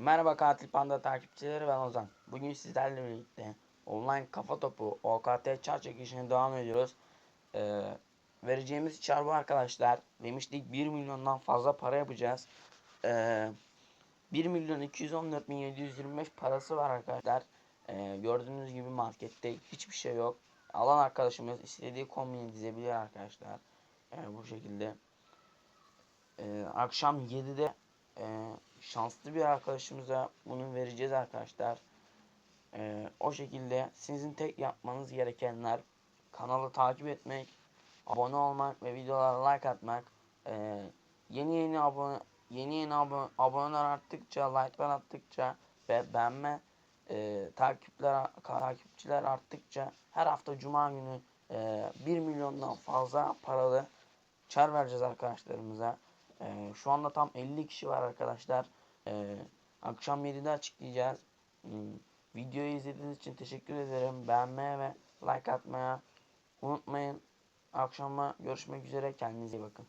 Merhaba Katil Panda takipçileri ben Ozan. Bugün sizlerle birlikte online kafa topu OKT çar çekişine devam ediyoruz. Ee, vereceğimiz çar bu arkadaşlar. Demiştik 1 milyondan fazla para yapacağız. Ee, 1 milyon 214 bin 725 parası var arkadaşlar. Ee, gördüğünüz gibi markette hiçbir şey yok. Alan arkadaşımız istediği kombini dizebilir arkadaşlar. Ee, bu şekilde. Ee, akşam 7'de e, şanslı bir arkadaşımıza bunu vereceğiz arkadaşlar. Ee, o şekilde sizin tek yapmanız gerekenler kanalı takip etmek, abone olmak ve videolara like atmak. Ee, yeni yeni abone yeni yeni abone, aboneler arttıkça, like'lar arttıkça ve beğenme e, takipler takipçiler arttıkça her hafta cuma günü e, 1 milyondan fazla paralı çar vereceğiz arkadaşlarımıza. Ee, şu anda tam 50 kişi var arkadaşlar. Ee, akşam 7'de açıklayacağız. Hmm, videoyu izlediğiniz için teşekkür ederim. Beğenmeye ve like atmaya unutmayın. Akşama görüşmek üzere. Kendinize iyi bakın.